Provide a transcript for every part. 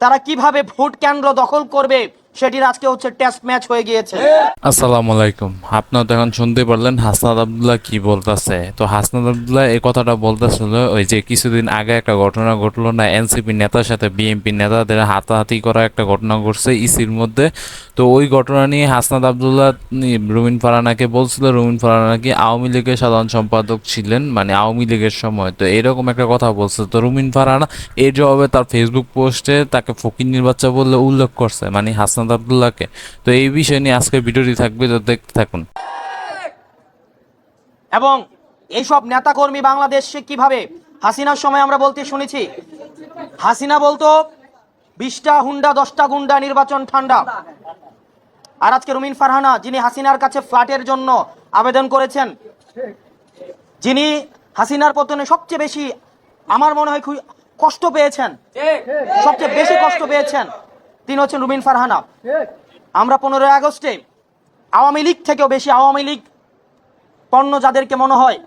তারা কীভাবে ভোট কেন্দ্র দখল করবে? সেটির আজকে হচ্ছে টেস্ট ম্যাচ হয়ে গিয়েছে। আসসালামু আলাইকুম। আপনারা এখন শুনতে পারলেন হাসনাদ আবদুল্লাহ কি বলতেছে। তো হাসনাদ আবদুল্লাহ এই কথাটা বলতেছিল, ওই যে কিছুদিন আগে একটা ঘটনা ঘটলো না, এনসিপি নেতার সাথে বিএনপি নেতাদের হাতাহাতি করা একটা ঘটনা ঘটছে ইসির মধ্যে। তো ওই ঘটনা নিয়ে হাসনাদ আবদুল্লাহ রুমিন ফারানাকে বলছিল, রুমিন ফারানা নাকি আওয়ামী লীগের সাধারণ সম্পাদক ছিলেন মানে আওয়ামী লীগের সময়। তো এরকম একটা কথা বলছে। তো রুমিন ফারানা এর জবাবে তার ফেসবুক পোস্টে তাকে ফকির নির্বাচন বললে উল্লেখ করছে মানে হাসনাদ আবদুল্লাহকে। তো এই বিষয় নিয়ে আজকের ভিডিওটি থাকবে, তো দেখতে থাকুন। এবং এইসব নেতাকর্মী বাংলাদেশে কীভাবে হাসিনার সময় আমরা বলতে শুনেছি? হাসিনা বলতো, বিশটা হুন্ডা, দশটা গুন্ডা, নির্বাচন ঠান্ডা। আর আজকে রুমিন ফারহানা, যিনি হাসিনার কাছে ফ্ল্যাটের জন্য আবেদন করেছেন, যিনি হাসিনার পতনে সবচেয়ে বেশি, আমার মনে হয় কষ্ট পেয়েছেন, সবচেয়ে বেশি কষ্ট পেয়েছেন। তিনি হচ্ছেন রুমিন ফারহানা। আমরা পনেরোই আগস্টে আওয়ামী লীগ থেকেও বেশি আওয়ামী লীগ পণ্য যাদেরকে মনে হয়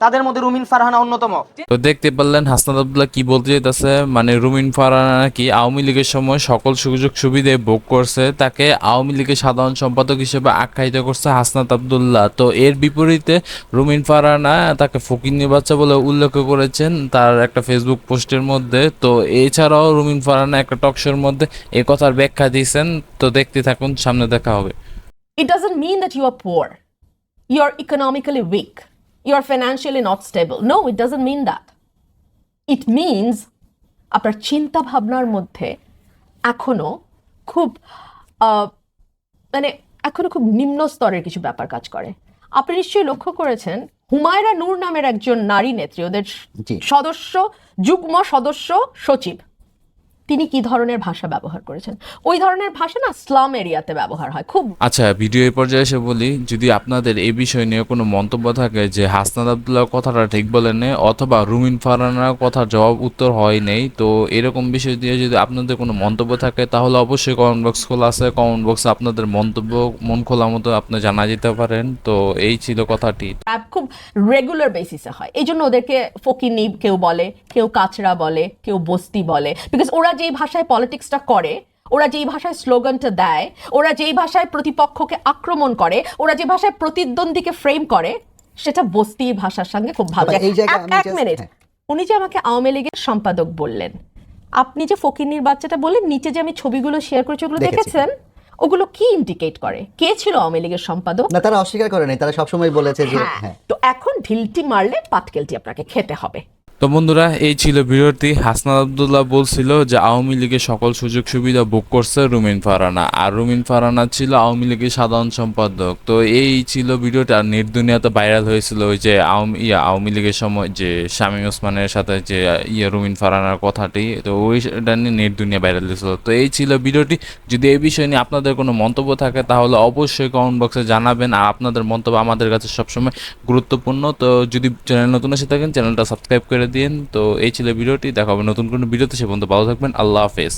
তাদের মধ্যে রুমিন ফারহানা অন্যতম। তো দেখতে পারলেন হাসনাদ আবদুল্লাহ কি বলতে চাইতেছে? মানে রুমিন ফারানা নাকি আওয়ামী লীগের সময় সকল সুযোগ সুবিধা ভোগ করছে তাকে আওয়ামী লীগের সাধারণ সম্পাদক হিসেবে আখ্যায়িত করছে হাসনাত আবদুল্লাহ। তো এর বিপরীতে রুমিন ফারানা তাকে ফকিন্নি বাচ্চা বলে উল্লেখ করেছেন তার একটা ফেসবুক পোস্টের মধ্যে। তো এছাড়াও রুমিন ফারানা একটা টকশোর মধ্যে এই কথার ব্যাখ্যা দিয়েছেন। তো দেখতে থাকুন সামনে দেখা হবে। It doesn't mean that you are poor. You are economically weak. You are financially not stable. No, it doesn't mean that. It means আপনার চিন্তা ভাবনার মধ্যে এখনও খুব মানে এখনও খুব নিম্ন স্তরের কিছু ব্যাপার কাজ করে আপনি নিশ্চয়ই লক্ষ্য করেছেন হুমায়রা নূর নামের একজন নারী নেত্রী ওদের সদস্য যুগ্ম সদস্য সচিব তিনি কি ধরনের ভাষা ব্যবহার করেছেন? ওই ধরনের ভাষা না স্লাম এরিয়াতে ব্যবহার হয় খুব আচ্ছা ভিডিও এই পর্যায়ে এসে বলি যদি আপনাদের এই বিষয় নিয়ে কোনো মন্তব্য থাকে যে হাসনাদ আবদুল্লাহ কথাটা ঠিক বলেন নাই, অথবা রুমিন ফারানার কথার জবাব উত্তর হয় নেই তো এরকম বিষয় দিয়ে যদি আপনাদের কোনো মন্তব্য থাকে তাহলে অবশ্যই কমেন্ট বক্স খোলা আছে। কমেন্ট বক্সে আপনাদের মন্তব্য মন খোলা মতো আপনি জানা যেতে পারেন। তো এই ছিল কথাটি। খুব রেগুলার বেসিসে হয়। এই জন্য ওদেরকে ফকিনি কেউ বলে কেউ কাচরা বলে কেউ বস্তি বলে। বিকজ ওরা যেই ভাষায় পলিটিক্সটা করে ওরা যেই ভাষায় স্লোগানটা দেয় ওরা যেই ভাষায় প্রতিপক্ষকে আক্রমণ করে ওরা যে ভাষায় প্রতিদ্বন্দ্বীকে ফ্রেম করে সেটা বস্তি ভাষার সঙ্গে খুব ভালো জায়গায় এক- মিনিট হ্যাঁ। উনি যে আমাকে আওয়ামী লীগের সম্পাদক বললেন আপনি যে ফকিন্নির বাচ্চাটা বললেন নিচে যে আমি ছবিগুলো শেয়ার করেছি ওগুলো দেখেছেন? ওগুলো কি ইন্ডিকেট করে? কে ছিল আওয়ামী লীগের সম্পাদক? না তারা অস্বীকার করে নাই তারা সবসময় বলেছে যে হ্যাঁ হ্যাঁ। তো এখন ঢিলটি মারলে পাটকেলটি আপনাকে খেতে হবে। তো বন্ধুরা, এই ছিল ভিডিওটি। হাসনাদ আবদুল্লাহ বলছিল যে, আওয়ামী লীগের সকল সুযোগ সুবিধা ভোগ করছে রুমিন ফারানা। আর রুমিন ফারানা ছিল আওয়ামী লীগের সাধারণ সম্পাদক। তো এই ছিল ভিডিওটা। নেট দুনিয়াতে ভাইরাল হয়েছিল ওই যে আওয়ামী আওয়ামী লীগের সময় যে শামীম ওসমানের সাথে যে ইয়ে রুমিন ফারানার কথাটি। তো ওইটা নিয়ে নেট দুনিয়া ভাইরাল হয়েছিল। তো এই ছিল ভিডিওটি। যদি এই বিষয় নিয়ে আপনাদের কোনো মন্তব্য থাকে, তাহলে অবশ্যই কমেন্ট বক্সে জানাবেন। আর আপনাদের মন্তব্য আমাদের কাছে সবসময় গুরুত্বপূর্ণ। তো যদি চ্যানেল নতুন এসে থাকেন চ্যানেলটা সাবস্ক্রাইব করে দিন। তো এই ছিল ভিডিওটি। দেখাবো নতুন কোনো ভিডিওতে। সে পর্যন্ত ভালো থাকবেন। আল্লাহ হাফেজ।